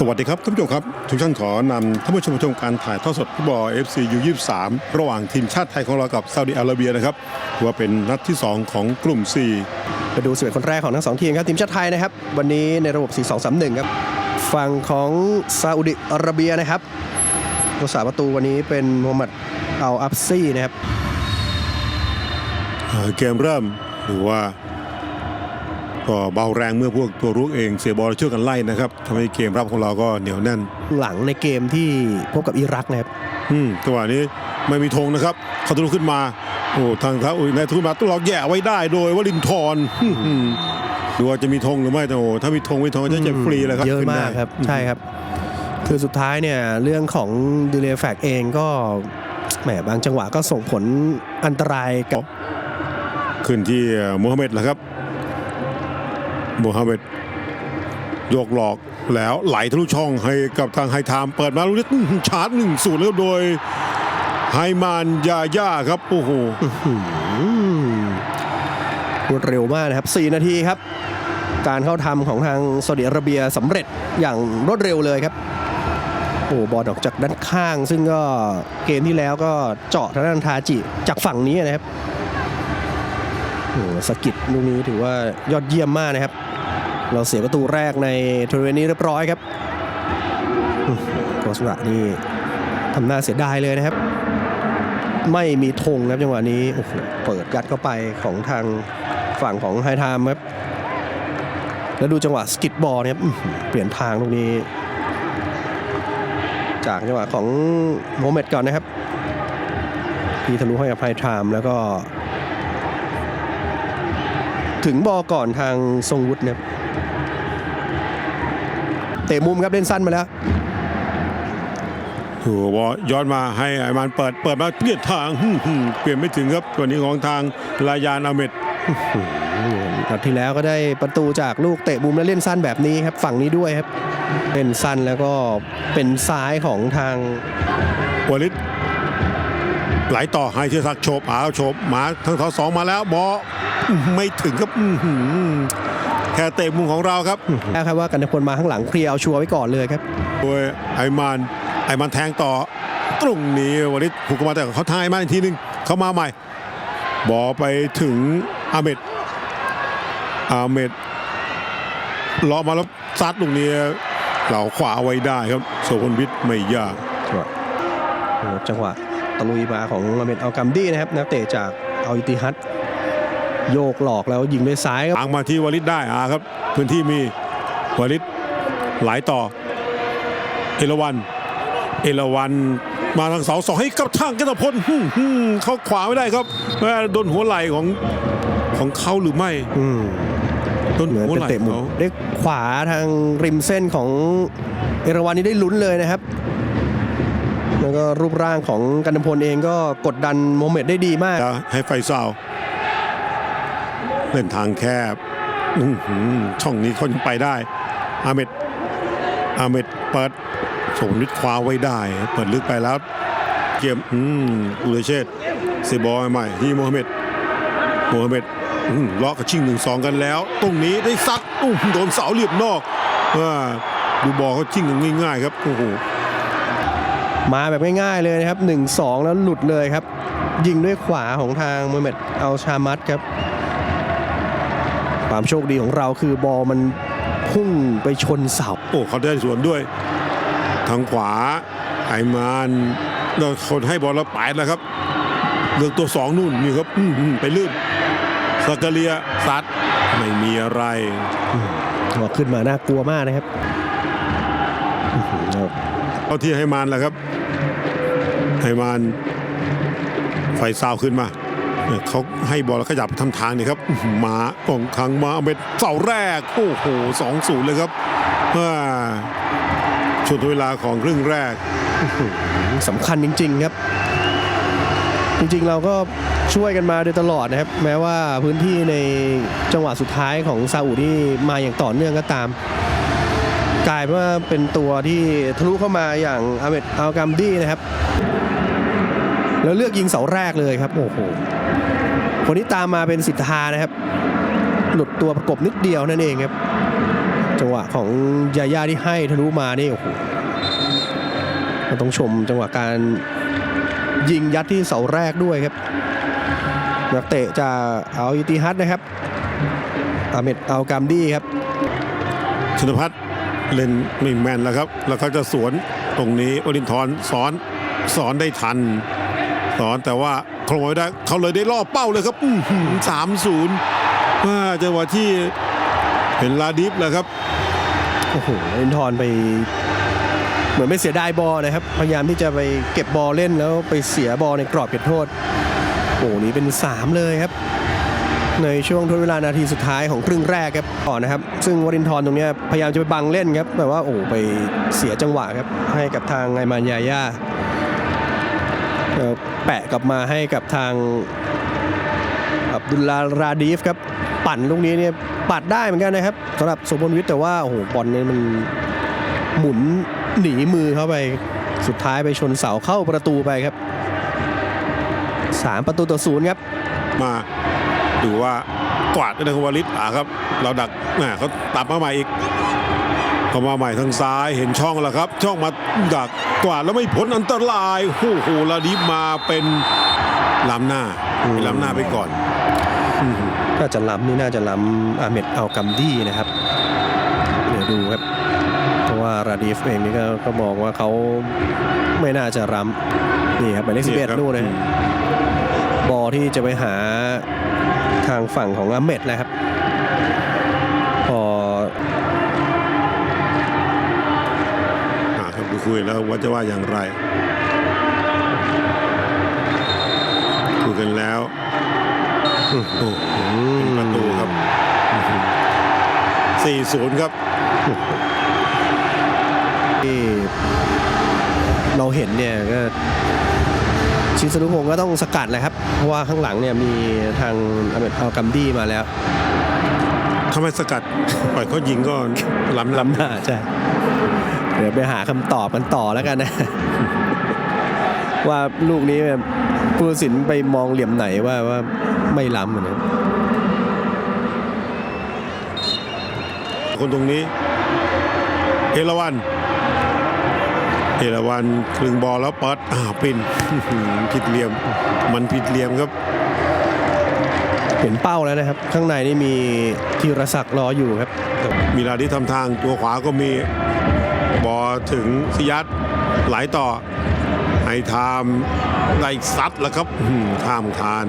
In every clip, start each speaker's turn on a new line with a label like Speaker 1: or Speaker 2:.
Speaker 1: สวัสดีครับท่านผู้ชมครับ ทุกท่านขอนำท่านผู้ชมมาชมการถ่ายทอดสดฟุตบอล FC U23 ระหว่างทีมชาติไทยของเรากับซาอุดิอาระเบียนะครับถือว่าเป็นนัดที่ 2 ของกลุ่ม 4
Speaker 2: ไปดูสิบเอ็ดคนแรกของทั้งสองทีมครับทีมชาติไทยนะครับ วันนี้ในระบบ 4-2-3-1 ครับฝั่งของซาอุดิอาระเบียนะครับผู้สาประตูวันนี้เป็นมูฮัมหมัดอัลอัฟซีนะครับ
Speaker 1: เอ่อเกมเริ่มหรือว่า ก็เบาแรงเมื่อพวกตัวรุกเองเสียบอลแล้วช่วยกันไล่นะครับทำให้เกมรับของเราก็เหนียวแน่น
Speaker 2: หลังในเกมที่พบกับอิรักนะครับ
Speaker 1: อืมจังหวะนี้ไม่มีธงนะครับเขาทะลุขึ้นมาโอ้ทางท้าอุ้ยนายทุนมาต้องหลอกแย่ไว้ได้โดยวลินทรอื้อหือดูว่าจะมีธงหรือไม่แต่โอ้ถ้ามีธงไม่ธงก็จะเจ็บฟรีเลยครับ
Speaker 2: เยอะ
Speaker 1: ขึ้น
Speaker 2: มา
Speaker 1: ได้
Speaker 2: กครับใช่ครับ คือสุดท้ายเนี่ยเรื่องของดีเลย์แฟกเองก็แหมบางจังหวะก็ส่งผลอันตรายกับ
Speaker 1: ขึ้นที่มูฮัมหมัดแหละครับ มูฮัมหมัดโยกหลอกแล้วไหลทะลุช่องให้กับทางไฮไทม์เปิดมาลูกนี้ชาร์จหนึ่งศูนย์แล้วโดยไฮมานยาย่าครับโอ้โห
Speaker 2: รวดเร็วมากนะครับ 4 นาทีครับ การเข้าทำของทางซาอุดิอาระเบียสำเร็จอย่างรวดเร็วเลยครับโอ้บอลออกจากด้านข้าง ซึ่งก็เกมที่แล้วก็เจาะทางด้านทาจิจากฝั่งนี้นะครับ โอ้สกิดลูกนี้ถือว่ายอดเยี่ยมมากนะครับ เราเสียประตูแรกในทัวร์นาเมนต์นี้เรียบร้อยครับโกสระนี่ทำหน้าเสียดายเลยนะครับ ไม่มีธงนะครับจังหวะนี้โอ้โหเปิดยัดเข้าไปของทางฝั่งของไฮไทม์ครับแล้วดูจังหวะสกิดบอลเนี่ยเปลี่ยนทางตรงนี้ จากจังหวะของโมเมดก่อนนะครับที่ทะลุให้กับไฮไทม์แล้วก็ ถึงบอลก่อนทางทรงวุฒินะครับเตะมุมครับเล่นสั้นมาแล้ว
Speaker 1: ถูกบอลย้อนมาให้ไอมานเปิดเปิดมาเปลี่ยนทางอื้อหือเปลี่ยนไม่ถึงครับตัวนี้ของทางลายานอาเมด
Speaker 2: นัดที่แล้วก็ได้ประตูจากลูกเตะมุมและเล่นสั้นแบบนี้ครับฝั่งนี้ด้วยครับเล่นสั้นแล้วก็เป็นซ้ายของทาง
Speaker 1: วลิต ไหลต่อให้เชือศักดิ์โฉบอาโฉบหมาทางทอสองมาแล้วบอลไม่ถึงครับอื้อหือแค่เตะมุมของเราครับ
Speaker 2: แค่ครับว่ากันพลมาข้างหลังเคลียร์เอาชัวร์ไว้ก่อนเลยครับ
Speaker 1: โดยไอมานไอมานแทงต่อ ตรงนี้วลิตผูกเข้ามาแต่เขาทายมาอีกทีหนึงเข้ามาใหม่ บอลไปถึงอาเมดอาเมดเลาะมาแล้วซัดตรงนี้เหล่าขวาเอาไว้ได้ครับโซคนวิทย์ไม่ยาก
Speaker 2: จังหวะ โอ้โหจังหวะตะลุยมาของอาเมดอัลกัมดี้นะครับนักเตะจากอัลอิติฮัดโยกหลอกแล้วยิงด้วยซ้ายครับ
Speaker 1: ทางมาที่วลิตได้อาครับ พื้นที่มีวลิตไหลต่อ เอราวัน เอราวันมาทางเสาสองให้กับทางกันตพลหึ่มหึ่มเข้าขวาไม่ได้ครับแม่โดนหัวไหล่ของของเขาหรือไม่
Speaker 2: อืม
Speaker 1: โดน
Speaker 2: เหมือน
Speaker 1: หัว
Speaker 2: เป็น
Speaker 1: ไหล่
Speaker 2: เตะมุม
Speaker 1: เขา
Speaker 2: ได้ขวาทางริมเส้นของเอราวันนี่ได้ลุ้นเลยนะครับ แล้วก็รูปร่างของกันพลเองก็กดดันโมเมดได้ดีมาก
Speaker 1: ให้ไฟซาวเล่นทางแคบช่องนี้เขายังไปได้ อาเมดอาเมดเปิดโฉมนิดคว้าไว้ได้ เปิดลึกไปแล้ว เกมอืมอุลเชษฐ์เซบอลใหม่ที่โมฮัมเหม็ดโมฮัมเหม็ดล็อกกับชิงหนึ่งสองกันแล้ว ตรงนี้ได้ซัดโดนเสาเหลี่ยมนอกว่าดูบอลเขาชิงง่ายๆครับโอ้โห
Speaker 2: มาแบบง่ายๆเลยนะครับ 1-2 แล้วหลุดเลยครับ ยิงด้วยขวาของทางโมเมดอัลชามัดครับ ความโชคดีของเราคือบอลมันพุ่งไปชนเสา
Speaker 1: โอ้เขาได้สวนด้วย ทางขวาไอมานเราคนให้บอลแล้วไปแล้วครับเลือกตัวสองนู่นนี่ครับอื้อหือไปลื่นสกาเลียซัดไม่มีอะไร
Speaker 2: หัวขึ้นมาน่ากลัวมากนะครับอื้อหือครับ
Speaker 1: เอาที่ให้มานแหละครับ ให้มานไฟซาวขึ้นมาเขาให้บอลขยับทำทางนี่ครับอื้อหือมากองครั้งมาเอาเม็ดเสาแรก โอ้โหสองศูนย์เลยครับว่าช่วงเวลาของครึ่งแรก
Speaker 2: สำคัญจริง ๆ ครับ จริงๆเราก็ช่วยกันมาโดยตลอดนะครับ แม้ว่าพื้นที่ในจังหวะสุดท้ายของซาอุที่มาอย่างต่อเนื่องก็ตาม กลายเป็นว่าเป็นตัวที่ทะลุเข้ามาอย่างอาเมดอัลกัมดี้นะครับ แล้วเลือกยิงเสาแรกเลยครับโอ้โหคนที่ตามมาเป็นสิทธานะครับ หลุดตัวประกบนิดเดียวนั่นเองครับ จังหวะของยาย่าที่ให้ทะลุมานี่โอ้โหเราต้องชมจังหวะการยิงยัดที่เสาแรกด้วยครับนักเตะจากอัลอิติฮัดนะครับอาเมดอัลกามดีครับ
Speaker 1: ชนพัฒน์ เล่นไม่แม่นแล้วครับ แล้วเขาจะสวนตรงนี้วรินทร์สอนสอนได้ทัน สอนแต่ว่าโคลงไว้ได้เขาเลยได้ล่อเป้าเลยครับสามศูนย์จังหวะที่เห็นลาดิฟแหละครับ
Speaker 2: โอ้โหเอ็นทอนไป เหมือนไม่เสียดายบอลนะครับ พยายามที่จะไปเก็บบอลเล่นแล้วไปเสียบอลในกรอบเขตโทษโอ้โหนี่เป็น 3 เลยครับ ในช่วงทดเวลานาทีสุดท้ายของครึ่งแรกครับก่อนนะครับ ซึ่งวรินทร์ตรงเนี้ยพยายามจะไปบังเล่นครับ แต่ว่าโอ้โหไปเสียจังหวะครับให้กับทางไงมานยาย่าเอ่อแปะกลับมาให้กับทางอับดุลลาราดีฟครับปั่นลูกนี้เนี่ยปัดได้เหมือนกันนะครับสำหรับสมบูรณ์วิทย์แต่ว่าโอ้โหบอลเนี่ยมันหมุนหนีมือเข้าไปสุดท้ายไปชนเสาเข้าประตูไปครับสามประตูต่อศูนย์ครับ
Speaker 1: มา ดูว่ากวาดได้ของวาลิตอะครับ เราดักแหมเขาตัดมาใหม่อีกเขามาใหม่ทางซ้ายเห็นช่องแล้วครับ ช่องมาดักกวาดแล้วไม่พ้นอันตรายโอ้โหลาดิฟมาเป็นล้ำหน้า
Speaker 2: อืม
Speaker 1: ล้ำหน้าไปก่อนอืม
Speaker 2: น่าจะล้ำนี่น่าจะล้ำอาเมดอัลกัมดีนะครับเดี๋ยวดูครับ เพราะว่าราดีฟเองนี่ก็ก็มองว่าเขาไม่น่าจะล้ำนี่ครับหมายเลขสิบเอ็ด
Speaker 1: ครับ
Speaker 2: นู่นนะฮะบอลที่จะไปหา ทางฝั่งของอาเมดนะครับ พอ
Speaker 1: อ่าครับดูคุยแล้วว่าจะว่าอย่างไรคุยกันแล้วโอ้โหเป็นประตูครับสี่ศูนย์ครับ
Speaker 2: ที่เราเห็นเนี่ยก็ ชินสนุพงศ์ก็ต้องสกัดแหละครับ เพราะว่าข้างหลังเนี่ยมีทางอาเมดอัลกัมดีมาแล้ว
Speaker 1: ทำไมสกัด ปล่อยเขายิงก็ล้ำ
Speaker 2: ล้ำหน้าใช่เดี๋ยวไปหาคำตอบกันต่อแล้วกันนะ ว่าลูกนี้แบบผู้ตัดสินไปมองเหลี่ยมไหนว่าว่าไม่ล้ำอะนะ
Speaker 1: คนตรงนี้เอราวัน เอราวันคลึงบอลแล้วเปิดอ่าปินผิดเหลี่ยมมันผิดเหลี่ยมครับ
Speaker 2: เห็นเป้าแล้วนะครับ ข้างในนี่มีธีรศักดิ์รออยู่ครับ
Speaker 1: มีลาที่ทำทางตัวขวาก็มีบอลถึงสยัดไหลต่อไอทามได้ซัดแล้วครับอื้อหือข้ามคาน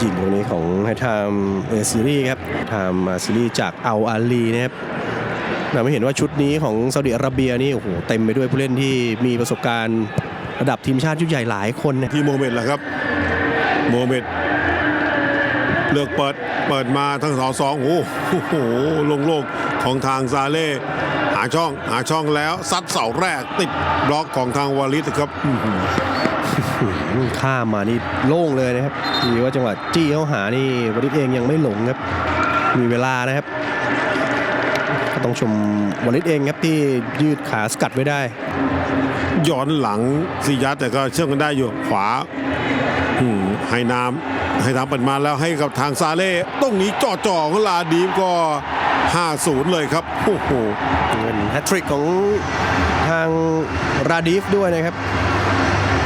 Speaker 2: ยิงตรงนี้ของไฮทามเอซีรีครับไทามซีรีจากอัลอาลีนะครับ เราไม่เห็นว่าชุดนี้ของซาอุดิอาระเบียนี่โอ้โหเต็มไปด้วยผู้เล่นที่มีประสบการณ์ระดับทีมชาติชุดใหญ่หลายคนนะ
Speaker 1: ที่โมเมดแหละครับโมเมดเลือกเปิดเปิดมาทั้งสองสองโอ้โหลงโลกของทางซาเล่หาช่องหาช่องแล้วซัดเสาแรกติดบล็อกของทางวาลิสครับอื้อหือ
Speaker 2: อืมข้ามมานี่โล่งเลยนะครับดีว่าจังหวะจี้เข้าหานี่วริศเองยังไม่หลงครับ มีเวลานะครับก็ ต้องชมวริศเองครับที่ยืดขาสกัดไว้ได้
Speaker 1: ย้อนหลังสียัดแต่ก็เชื่อมกันได้อยู่ขวาอืมให้น้ำให้น้ำเปิดมาแล้วให้กับทางซาเล่ตรงนี้จ่อจ่อๆของลาดีมก็5-0 เลยครับโอ้โห
Speaker 2: เป็นแฮตทริกของทางราดีฟด้วยนะครับ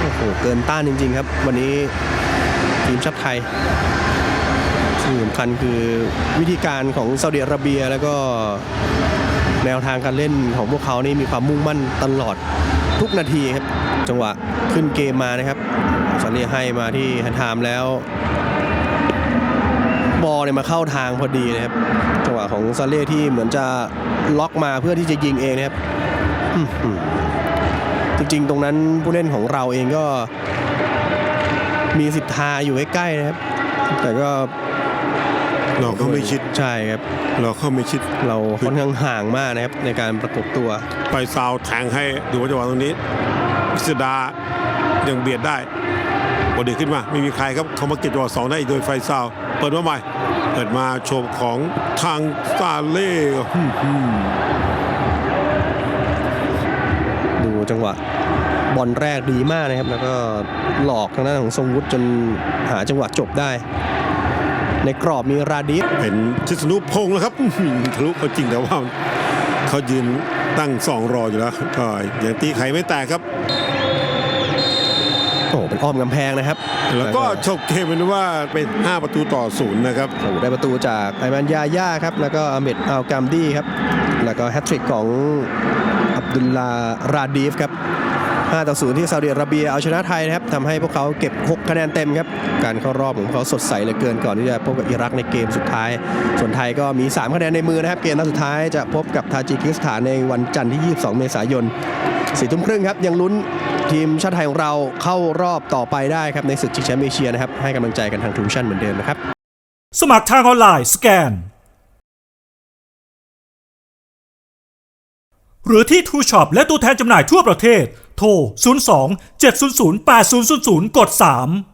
Speaker 2: โอ้โหเกินต้านจริง ๆ ครับ วันนี้ทีมชาติไทยที่สำคัญคือวิธีการของซาอุดิอาระเบียแล้วก็ แนวทางการเล่นของพวกเขานี่มีความมุ่งมั่นตลอดทุกนาทีครับ จังหวะขึ้นเกมมานะครับซาเลียให้มาที่ฮันทามแล้ว บอลเนี่ยมาเข้าทางพอดีนะครับ จังหวะของซาเล่ที่เหมือนจะล็อกมาเพื่อที่จะยิงเองนะครับจริงๆ ตรงนั้นผู้เล่นของเราเองก็มีสิทธาอยู่ใกล้ๆนะครับ แต่ก็
Speaker 1: เราก็ไม่คิด
Speaker 2: ใช่ครับ
Speaker 1: เราก็ไม่คิด
Speaker 2: เราค่อนข้างห่างมากนะครับในการประกบตัว
Speaker 1: ไปซาวแทงให้ดูว่าจังหวะตรงนี้พิสดายังเบียดได้บอดีขึ้นมาไม่มีใครครับเขามาเก็บจังหวะสองได้อีกโดยไฟซาวเปิดมาใหม่ เปิดมาโชว์ของทางซาเล่อื้อหือ
Speaker 2: ดูจังหวะบอลแรกดีมากนะครับ แล้วก็หลอกทางด้านของทรงวุฒิจนหาจังหวะจบได้ ในกรอบมีราดิฟ
Speaker 1: เป็นชิสนุพงษ์แล้วครับอื้อหือทะลุก็จริงแต่ว่าเขายืนตั้งสองรออยู่แล้วก็ยังตีไข่ไม่แตกครับ
Speaker 2: โอ้เป็นอ้อมกำแพงนะครับ
Speaker 1: แล้วก็จบเกมเป็นว่าเป็น 5 ประตูต่อศูนย์นะครับ
Speaker 2: โอ้ได้ประตูจากไอแมนยาย่าครับ แล้วก็อเมดอัลกัมดีครับ แล้วก็แฮตทริกของอับดุลลาราดีฟครับ 5 ต่อ 0 ที่ซาอุดิอาระเบียเอาชนะไทยนะครับทำให้พวกเขาเก็บ 6 คะแนนเต็มครับ การเข้ารอบของเขาสดใสเหลือเกินก่อนที่จะพบกับอิรักในเกมสุดท้าย ส่วนไทยก็มี 3 คะแนนในมือนะครับ เกมนัดสุดท้ายจะพบกับทาจิกิสถานในวันจันทร์ที่ 22 เมษายนสี่ทุ่มครึ่งครับยังลุ้นทีมชาติไทยของเราเข้ารอบต่อไปได้ครับในศึกชิงแชมป์เอเชียนะครับให้กำลังใจกันทางทูชั่นเหมือนเดิมนะครับ
Speaker 3: สมัครทางออนไลน์สแกน หรือที่ True Shop และตัวแทนจำหน่ายทั่วประเทศ โทร 02 700 8000 กด 3